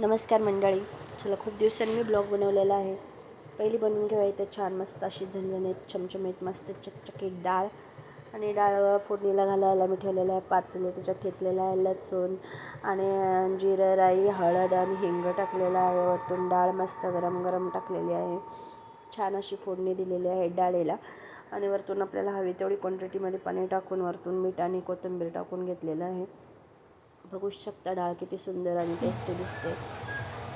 नमस्कार मंडळी. चला खूप दिवसांनी मी ब्लॉग बनवलेला आहे. पहिली बनवून घेऊया इथं छान मस्त अशी झणझणीत चमचमीत मस्त चकचकीत डाळ. आणि डाळ फोडणीला घालायला मी ठेवलेलं आहे पातेलं त्याच्यात ठेचलेलं आहे लसूण आणि जिरं राई हळद आणि हिंग टाकलेलं आहे. वरतून डाळ मस्त गरम गरम टाकलेली आहे. छान अशी फोडणी दिलेली आहे डाळीला. आणि वरतून आपल्याला हवी तेवढी क्वांटिटीमध्ये पाणी टाकून वरतून मीठ आणि कोथिंबीर टाकून घेतलेलं आहे. बघू शकता डाळ किती सुंदर आणि टेस्टी दिसते.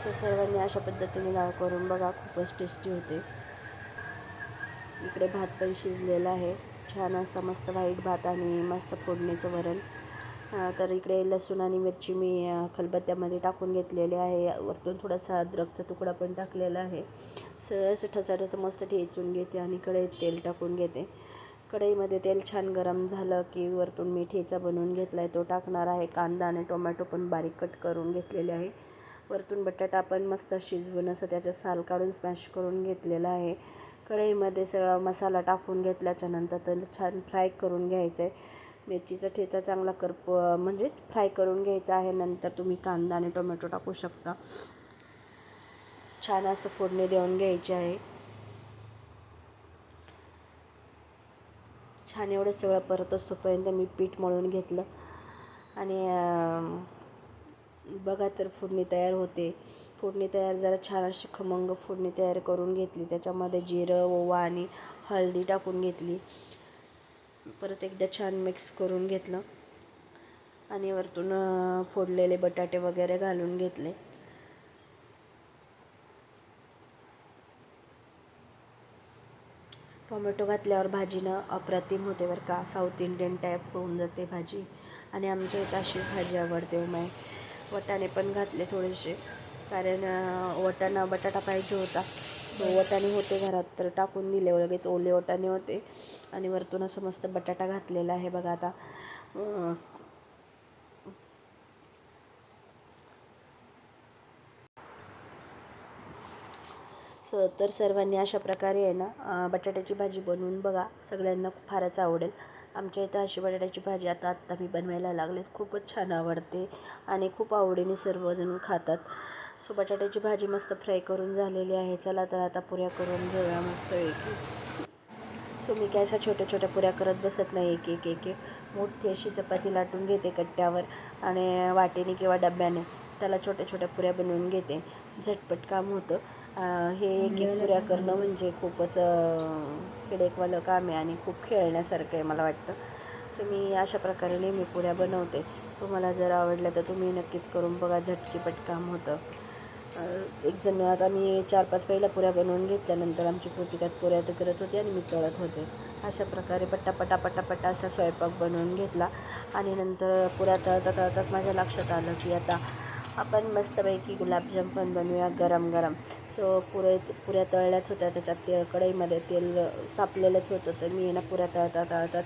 सो सर्वांनी अशा पद्धतीने डाळ करून बघा खूपच टेस्टी होते. इकडे भात पण शिजलेला आहे. छान असा मस्त व्हाईट भात आणि मस्त फोडणीचं वरण. तर इकडे लसूण आणि मिरची मी खलबत्त्यामध्ये टाकून घेतलेले आहे. वरतून थोडासा अद्रकचा तुकडा पण टाकलेला आहे. सरळ असं मस्त ठेचून घेते आणि इकडे तेल टाकून घेते. कढईमध्ये तेल छान गरम झालं की वरतून मी ठेचा बनवून घेतला आहे तो टाकणार आहे. कांदा आणि टोमॅटो पण बारीक कट करून घेतलेले आहे. वरतून बटाटा पण मस्त शिजवून असं त्याचं साल काढून स्मॅश करून घेतलेला आहे. कढईमध्ये सगळा मसाला टाकून घेतल्याच्यानंतर तेल छान फ्राय करून घ्यायचं आहे मिरचीचा ठेचा चांगला करप म्हणजे फ्राय करून घ्यायचा आहे. नंतर तुम्ही कांदा आणि टोमॅटो टाकू शकता. छान असं फोडणी देऊन घ्यायची आहे. छान एवढं सगळं परत असतोपर्यंत मी पीठ मळून घेतलं. आणि बघा तर फोडणी तयार होते. फोडणी तयार जरा छान अशी खमंग फोडणी तयार करून घेतली. त्याच्यामध्ये जिरं ओवा आणि हळदी टाकून घेतली. परत एकदा छान मिक्स करून घेतलं. आणि वरतून फोडलेले बटाटे वगैरे घालून घेतले. टोमॅटो घातल्यावर भाजीनं अप्रतिम होते बरं का. साऊथ इंडियन टाईप होऊन जाते भाजी. आणि आमच्या इथं अशी भाजी आवडते माय. वटाणे पण घातले थोडेसे. कारण वटाणा बटाटा पाहिजे होता. वटाणे होते घरात तर टाकून दिले लगेच. ओले वटाणे होते. आणि वरतून असं मस्त बटाटा घातलेला आहे बघा आता. स तर सर्वांनी अशा प्रकारे आहे ना बटाट्याची भाजी बनवून बघा सगळ्यांना फारच आवडेल. आमच्या इथं अशी बटाट्याची भाजी आता आत्ता मी बनवायला लागले खूपच छान आवडते आणि खूप आवडीने सर्वजण खातात. सो बटाट्याची भाजी मस्त फ्राय करून झालेली आहे. चला तर आता पुऱ्या करून घेऊया मस्त एक सो मी काय अशा छोट्या छोट्या पुऱ्या करत बसत नाही. एक एक एक एक. मोठी अशी चपाती लाटून घेते कट्ट्यावर आणि वाटेने किंवा डब्याने. त्याला छोट्या छोट्या पुऱ्या बनवून घेते. झटपट काम होतं. हे एक एक पुऱ्या करणं म्हणजे खूपच किडेकवालं काम आहे आणि खूप खेळण्यासारखं आहे मला वाटतं. सो मी अशा प्रकारे नेहमी पुऱ्या बनवते. तुम्हाला जर आवडलं तर तुम्ही नक्कीच करून बघा झटकीपट काम होतं. एक जण आता मी चार पाच पहिल्या पुऱ्या बनवून घेतल्यानंतर आमची पोती त्यात पुऱ्या तर करत होती आणि मी तळत होते. अशा प्रकारे पट्टापटा पटापटा असा स्वयंपाक बनवून घेतला आणि नंतर पुऱ्या तळता तळताच माझ्या लक्षात आलं की आता आपण मस्तपैकी गुलाबजाम पण बनवूया गरम गरम सो पुरे पुऱ्या तळल्याच होत्या त्याच्यात ते कढईमध्ये तेल तापलेलंच होतं तर मी ना पुऱ्या तळता तळताच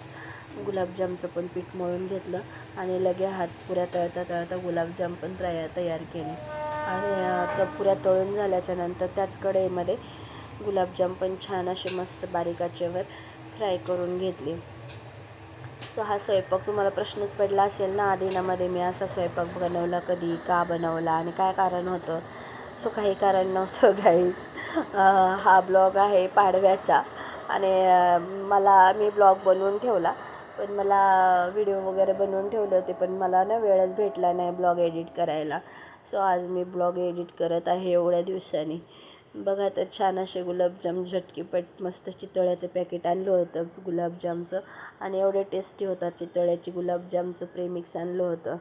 गुलाबजामचं पण पीठ मळून घेतलं आणि लगे हात पुऱ्या तळता तळता गुलाबजाम पण तया तयार केले. आणि तर त्या पुऱ्या तळून झाल्याच्यानंतर त्याच कढईमध्ये गुलाबजाम पण छान असे मस्त बारीकाचेवर फ्राय करून घेतले. सो हा स्वयंपाक तुम्हाला प्रश्नच पडला असेल ना आधीनामध्ये मी असा स्वयंपाक बनवला कधी का बनवला आणि काय कारण होतं? सो काही कारण नव्हतं गाईज हा ब्लॉग आहे पाडव्याचा. आणि मला मी ब्लॉग बनवून ठेवला. पण मला व्हिडिओ वगैरे बनवून ठेवले होते पण मला ना वेळच भेटला नाही ब्लॉग एडिट करायला. सो आज मी ब्लॉग एडिट करत आहे एवढ्या दिवसांनी. बघा तर छान असे गुलाबजाम झटकीपट मस्त चितळ्याचं पॅकेट आणलं होतं गुलाबजामचं. आणि एवढे टेस्टी होतात चितळ्याची गुलाबजामचं प्रेमिक्स आणलं होतं.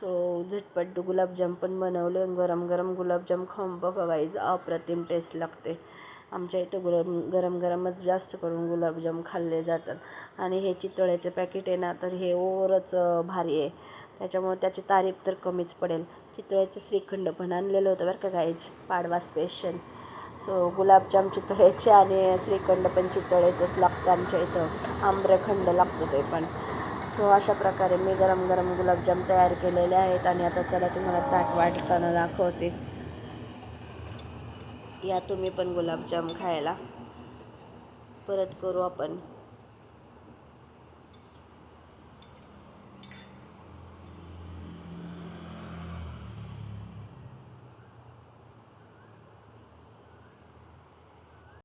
सो झटपट गुलाबजाम पण बनवले गरम गरम गुलाबजाम खाऊन बघा गाईज अप्रतिम टेस्ट लागते. आमच्या इथं गुलाब गरम गरमच जास्त करून गुलाबजाम खाल्ले जातात. आणि हे चितळ्याचं पॅकेट आहे ना तर हे ओवरच भारी आहे. त्याच्यामुळे त्याची तारीफ तर कमीच पडेल. चितळ्याचं श्रीखंड पण आणलेलं होतं बरं का guys Padwa special so gulabjam चितळ्याचे आणि श्रीखंड पण चितळ्याचंच लागतं आमच्या इथं. आम्रखंड लागतं ते पण. सो अशा प्रकारे मी गरम गरम गुलाबजाम तयार केलेले आहेत आणि आता चला तुम्हाला ताट वाटताना दाखवते. या तुम्ही पण गुलाबजाम खायला. परत करू आपण.